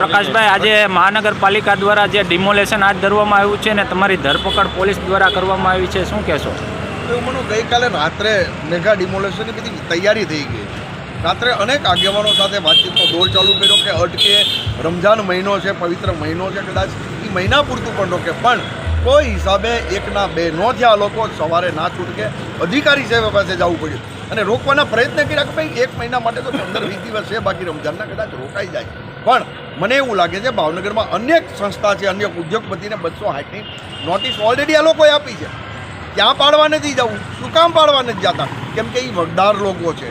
પ્રકાશભાઈ, આજે મહાનગરપાલિકા દ્વારા જે ડિમોલેશન હાથ ધરવામાં આવ્યું છે ને તમારી ધરપકડ પોલીસ દ્વારા કરવામાં આવી છે, શું કહેશો? એવું મને, ગઈકાલે રાત્રે મેગા ડિમોલેશનની બધી તૈયારી થઈ ગઈ. રાત્રે અનેક આગેવાનો સાથે વાતચીતનો દોર ચાલુ કર્યો કે અટકે, રમઝાન મહિનો છે, પવિત્ર મહિનો છે, કદાચ એ મહિના પૂરતું પણ રોકે. પણ કોઈ હિસાબે એકના બે નો થયા લોકો સવારે ના છૂટકે અધિકારી સાહેબ પાસે જવું પડ્યું. અને રોકવાના પ્રયત્ન કર્યા કે ભાઈ, એક મહિના માટે તો પંદર વીસ દિવસ છે, બાકી રમઝાનના કદાચ રોકાઈ જાય. પણ મને એવું લાગે છે ભાવનગરમાં અનેક સંસ્થા છે અનેક ઉદ્યોગપતિને બસો સાઠની નોટિસ ઓલરેડી આ લોકોએ આપી છે. ત્યાં પાડવા નથી જવું? શું કામ પાડવા નથી જતા? કેમ કે એ વગદાર લોકો છે,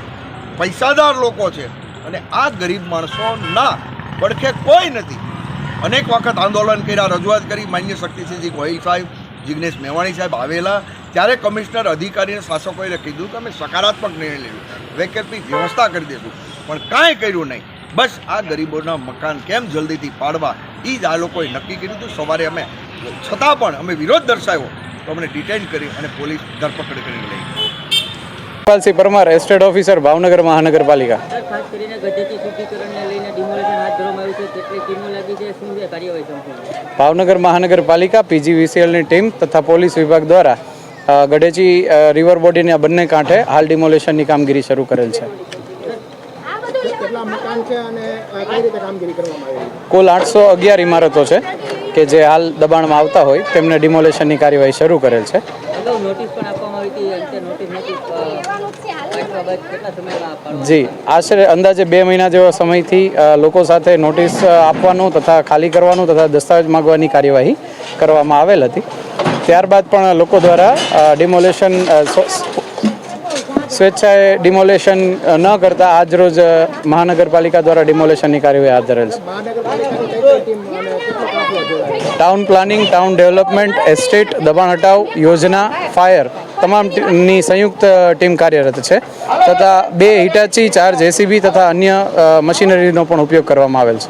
પૈસાદાર લોકો છે અને આ ગરીબ માણસોના પડખે કોઈ નથી. અનેક વખત આંદોલન કર્યા, રજૂઆત કરી, માન્ય શક્તિસિંહજી ગોહિલ સાહેબ, જિગ્નેશ મેવાણી સાહેબ આવેલા. ત્યારે કમિશનર અધિકારીને શાસકોએ કીધું કે અમે સકારાત્મક નિર્ણય લેવું વેકેટની વ્યવસ્થા કરી દઈશું પણ કાંઈ કર્યું નહીં. બસ આ ગરીબોના મકાન કેમ જલ્દીથી પાડવા? એ જ આ લોકોએ નક્કી કર્યું હતું. સવારે અમે છતાં પણ અમે વિરોધ દર્શાવ્યો. તો અમને ડિટેન કરી અને પોલીસ ધરપકડ કરી લઈ. ગઈ. ગોપાલસિંહ પરમાર એસ્ટેટ ઓફિસર ભાવનગર મહાનગરપાલિકા. ભાવનગર મહાનગરપાલિકા પીજીવીસીએલની ટીમ તથા પોલીસ વિભાગ દ્વારા ગઢેચી રિવર બોડીના બંને કાંઠે હાલ ડિમોલેશનની કામગીરી શરૂ કરેલ છે. કેટલા મકાન છે અને કઈ રીતે કામગીરી કરવામાં આવી કુલ આઠસો અગિયાર ઇમારતો છે કે જે હાલ દબાણમાં આવતા હોય તેમને ડિમોલેશનની કાર્યવાહી શરૂ કરેલ છે. જી આશરે અંદાજે બે મહિના જેવા સમયથી લોકો સાથે નોટિસ આપવાનું તથા ખાલી કરવાનું તથા દસ્તાવેજ માગવાની કાર્યવાહી કરવામાં આવેલ હતી. ત્યારબાદ પણ લોકો દ્વારા ડિમોલેશન સ્વેચ્છાએ ડિમોલેશન ન કરતા આજરોજ રોજ મહાનગરપાલિકા દ્વારા ડિમોલેશનની કાર્યવાહી હાથ ધરેલ છે. Town planning town development estate દબાણ હટાવ, યોજના ફાયર તમામની સંયુક્ત ટીમ કાર્યરત છે. તથા બે હિટાચી, ચાર જેસીબી તથા અન્ય મશીનરીનો પણ ઉપયોગ કરવામાં આવેલ છે.